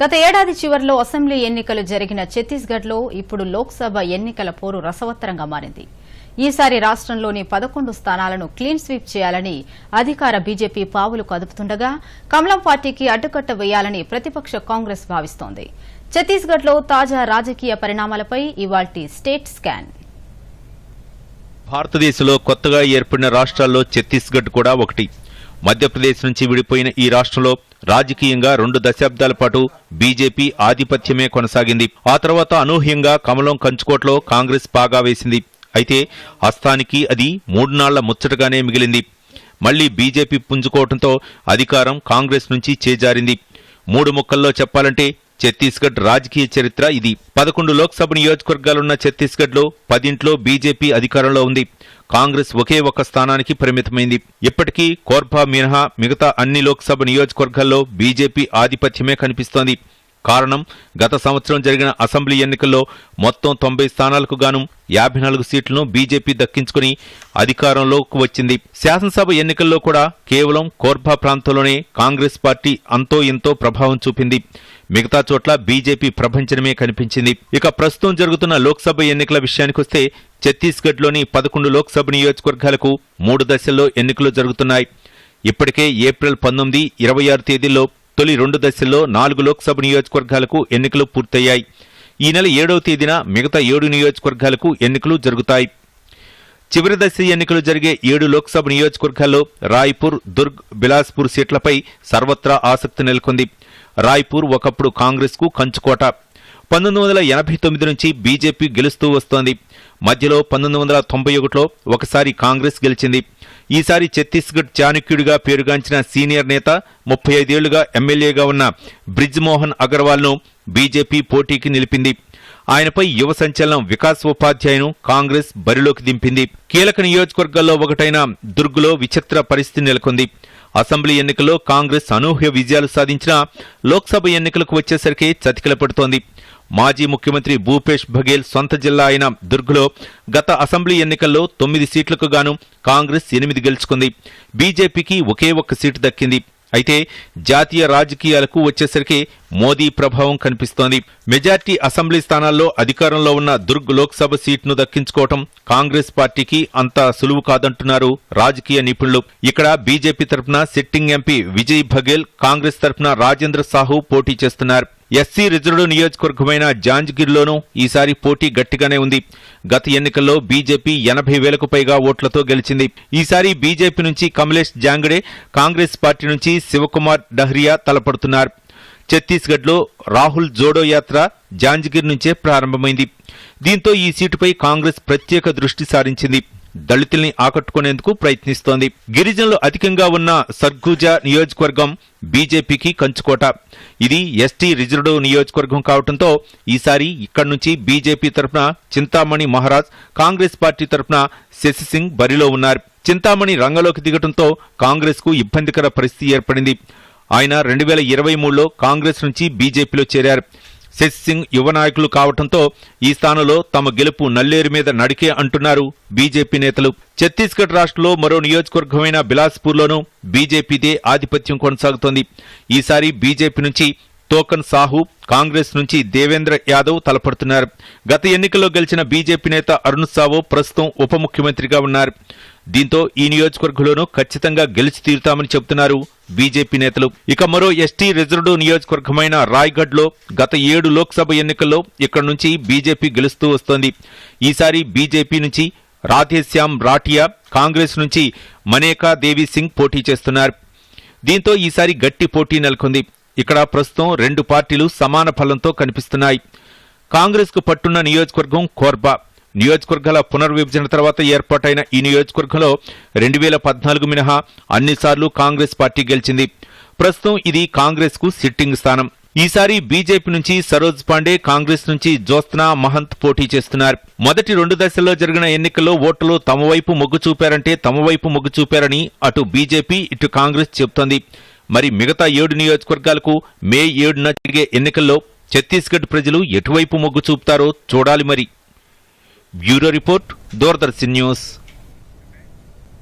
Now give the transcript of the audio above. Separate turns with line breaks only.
గత ఏడాది చివరిలో అసెంబ్లీ ఎన్నికలు జరిగిన ఛత్తీస్గఢ్లో ఇప్పుడు లోక్సభ ఎన్నికల పోరు రసవత్తరంగా మారింది. ఈసారి రాష్ట్రంలోని పదకొండు స్థానాలను క్లీన్ స్వీప్ చేయాలని అధికార బీజేపీ పావులు కదుపుతుండగా కమలం పార్టీకి అడ్డుకట్ట వేయాలని ప్రతిపక్ష కాంగ్రెస్ భావిస్తోంది. ఛత్తీస్గఢ్లో తాజా రాజకీయ పరిణామాలపై ఇవాల్టి స్టేట్ స్కాన్.
భారతదేశంలో కొత్తగా ఏర్పడిన రాష్ట్రాల్లో ఛత్తీస్గఢ్ కూడా ఒకటి. మధ్యప్రదేశ్ నుంచి విడిపోయిన ఈ రాష్ట్రంలో రాజకీయంగా రెండు దశాబ్దాల పాటు బీజేపీ ఆధిపత్యమే కొనసాగింది. ఆ తర్వాత అనూహ్యంగా కమలం కంచుకోట్లో కాంగ్రెస్ బాగా వేసింది. అయితే హస్తానికి అది మూడు నాళ్ళ ముచ్చటగానే మిగిలింది. మళ్ళీ బీజేపీ పుంజుకోవడంతో అధికారం కాంగ్రెస్ నుంచి చేజారింది. మూడు ముక్కల్లో చెప్పాలంటే ఛత్తీస్గఢ్ రాజకీయ చరిత్ర. ఇది పదకొండు లోక్సభ నియోజకవర్గాలున్న ఛత్తీస్గఢ్లో పదింట్లో బీజేపీ అధికారంలో ఉంది. కాంగ్రెస్ ఒకే ఒక స్థానానికి పరిమితమైంది. ఇప్పటికీ కోర్బా మినహా మిగతా అన్ని లోక్సభ నియోజకవర్గాల్లో బీజేపీ ఆధిపత్యమే కనిపిస్తోంది. కారణం గత సంవత్సరం జరిగిన అసెంబ్లీ ఎన్నికల్లో మొత్తం తొంభై స్థానాలకు గాను యాభై నాలుగు సీట్లను బీజేపీ దక్కించుకుని అధికారంలోకి వచ్చింది. శాసనసభ ఎన్నికల్లో కూడా కేవలం కోర్బా ప్రాంతంలోనే కాంగ్రెస్ పార్టీ అంతో ఎంతో ప్రభావం చూపింది. మిగతా చోట్ల బీజేపీ ప్రభంచనమే కనిపించింది. ఇక ప్రస్తుతం జరుగుతున్న లోక్సభ ఎన్నికల విషయానికొస్తే ఛత్తీస్గఢ్లోని పదకొండు లోక్సభ నియోజకవర్గాలకు మూడు దశల్లో ఎన్నికలు జరుగుతున్నాయి. ఇప్పటికే ఏప్రిల్ పంతొమ్మిది ఇరవై ఆరు తేదీల్లో తొలి రెండు దశల్లో నాలుగు లోక్సభ నియోజకవర్గాలకు ఎన్నికలు పూర్తయ్యాయి. ఈ నెల ఏడవ తేదీన మిగతా ఏడు నియోజకవర్గాలకు ఎన్నికలు జరుగుతాయి. చివరి దశ ఎన్నికలు జరిగే ఏడు లోక్సభ నియోజకవర్గాల్లో రాయ్పూర్ దుర్గ్ బిలాస్పూర్ సీట్లపై సర్వత్రా ఆసక్తి నెలకొంది. రాయ్పూర్ ఒకప్పుడు కాంగ్రెస్కు కంచుకోట. పంతొమ్మిది వందల ఎనభై తొమ్మిది నుంచి బీజేపీ గెలుస్తూ వస్తోంది. మధ్యలో పంతొమ్మిది వందల తొంభై ఒకటిలో ఒకసారి కాంగ్రెస్ గెలిచింది. ఈసారి ఛత్తీస్గఢ్ చాణక్యుడిగా పేరుగాంచిన సీనియర్ నేత ముప్పై ఐదేళ్ళుగా ఎమ్మెల్యేగా ఉన్న బ్రిజ్ మోహన్ అగర్వాల్ను బీజేపీ పోటీకి నిలిపింది. ఆయనపై యువ సంచలనం వికాస్ ఉపాధ్యాయను కాంగ్రెస్ బరిలోకి దింపింది. కీలక నియోజకవర్గాల్లో ఒకటైన దుర్గులో విచిత్ర పరిస్థితి నెలకొంది. అసెంబ్లీ ఎన్నికల్లో కాంగ్రెస్ అనూహ్య విజయాలు సాధించినా లోక్సభ ఎన్నికలకు వచ్చేసరికి చతికిల పడుతోంది. మాజీ ముఖ్యమంత్రి భూపేష్ బఘేల్ సొంత జిల్లా అయిన దుర్గ్లో గత అసెంబ్లీ ఎన్నికల్లో తొమ్మిది సీట్లకు గాను కాంగ్రెస్ ఎనిమిది గెలుచుకుంది. బీజేపీకి ఒకే ఒక్క సీటు దక్కింది. అయితే జాతీయ రాజకీయాలకు వచ్చేసరికి మోదీ ప్రభావం కనిపిస్తోంది. మెజార్టీ అసెంబ్లీ స్థానాల్లో అధికారంలో ఉన్న దుర్గ్ లోక్సభ సీట్ను దక్కించుకోవటం కాంగ్రెస్ పార్టీకి అంత సులువు కాదంటున్నారు రాజకీయ నిపుణులు. ఇక్కడ బీజేపీ తరఫున సిట్టింగ్ ఎంపీ విజయ్ బఘేల్ కాంగ్రెస్ తరఫున రాజేంద్ర సాహు పోటీ చేస్తున్నారు. ఎస్సీ రిజర్వ్డ్ నియోజకవర్గమైన జాంజ్గిర్లోనూ ఈసారి పోటీ గట్టిగానే ఉంది. గత ఎన్నికల్లో బీజేపీ ఎనభై వేలకు పైగా ఓట్లతో గెలిచింది. ఈసారి బీజేపీ నుంచి కమలేష్ జాంగడే కాంగ్రెస్ పార్టీ నుంచి శివకుమార్ డహ్రియా తలపడుతున్నారు. ఛత్తీస్గఢ్లో రాహుల్ జోడో యాత్ర జాంజ్గిర్ నుంచే ప్రారంభమైంది. దీంతో ఈ సీటుపై కాంగ్రెస్ ప్రత్యేక దృష్టి సారించింది. దళితుల్ని ఆకట్టుకునేందుకు ప్రయత్నిస్తోంది. గిరిజనులు అధికంగా ఉన్న సర్గుజా నియోజకవర్గం బీజేపీకి కంచుకోట. ఇది ఎస్టీ రిజర్వ్డ్ నియోజకవర్గం కావడంతో ఈసారి ఇక్కడి నుంచి బీజేపీ తరఫున చింతామణి మహారాజ్ కాంగ్రెస్ పార్టీ తరఫున శశిసింగ్ బరిలో ఉన్నారు. చింతామణి రంగంలోకి దిగటంతో కాంగ్రెస్కు ఇబ్బందికర పరిస్థితి ఏర్పడింది. ఆయన రెండు వేల ఇరవై మూడులో కాంగ్రెస్ నుంచి బీజేపీలో చేరారు. శశిసింగ్ యువ నాయకులు కావడంతో ఈ స్థానంలో తమ గెలుపు నల్లేరు మీద నడికే అంటున్నారు బీజేపీ నేతలు. ఛత్తీస్గఢ్ రాష్ట్రంలో మరో నియోజకవర్గమైన బిలాస్పూర్లోనూ బీజేపీదే ఆధిపత్యం కొనసాగుతోంది. ఈసారి బీజేపీ నుంచి తోకన్ సాహు కాంగ్రెస్ నుంచి దేవేంద్ర యాదవ్ తలపడుతున్నారు. గత ఎన్నికల్లో గెలిచిన బీజేపీ నేత అరుణ్ సావు ప్రస్తుతం ఉప ముఖ్యమంత్రిగా ఉన్నారు. దీంతో ఈ నియోజకవర్గంలోనూ ఖచ్చితంగా గెలిచి తీరుతామని చెబుతున్నారు బీజేపీ నేతలు. ఇక మరో ఎస్టీ రిజర్వ్డ్ నియోజకవర్గమైన రాయ్గఢ్లో గత ఏడు లోక్సభ ఎన్నికల్లో ఇక్కడ నుంచి బీజేపీ గెలుస్తూ వస్తోంది. ఈసారి బీజేపీ నుంచి రాధేశ్యామ్ రాఠియా కాంగ్రెస్ నుంచి మనేకా దేవి సింగ్ పోటీ చేస్తున్నారు. దీంతో ఈసారి గట్టి పోటీ నెలకొంది. ఇక్కడ ప్రస్తుతం రెండు పార్టీలు సమాన ఫలంతో కనిపిస్తున్నాయి. కాంగ్రెస్కు పట్టున్న నియోజకవర్గం కోర్బా. నియోజకవర్గాల పునర్విభజన తర్వాత ఏర్పాటైన ఈ నియోజకవర్గంలో రెండు వేల పద్నాలుగు మినహా అన్నిసార్లు కాంగ్రెస్ పార్టీ గెలిచింది. ప్రస్తుతం ఇది కాంగ్రెస్కు సిట్టింగ్ స్థానం. ఈసారి బీజేపీ నుంచి సరోజ్ పాండే కాంగ్రెస్ నుంచి జ్యోత్స్నా మహంత్ పోటీ చేస్తున్నారు. మొదటి రెండు దశల్లో జరిగిన ఎన్నికల్లో ఓట్లు తమ వైపు మొగ్గు చూపారంటే తమ వైపు మొగ్గు చూపారని అటు బీజేపీ ఇటు కాంగ్రెస్ చెబుతోంది. మరి మిగతా ఏడు నియోజకవర్గాలకు మే ఏడున జరిగే ఎన్నికల్లో ఛత్తీస్గఢ్ ప్రజలు ఎటువైపు మొగ్గు చూపుతారో చూడాలి మరి. Bureau report Doordarshan news.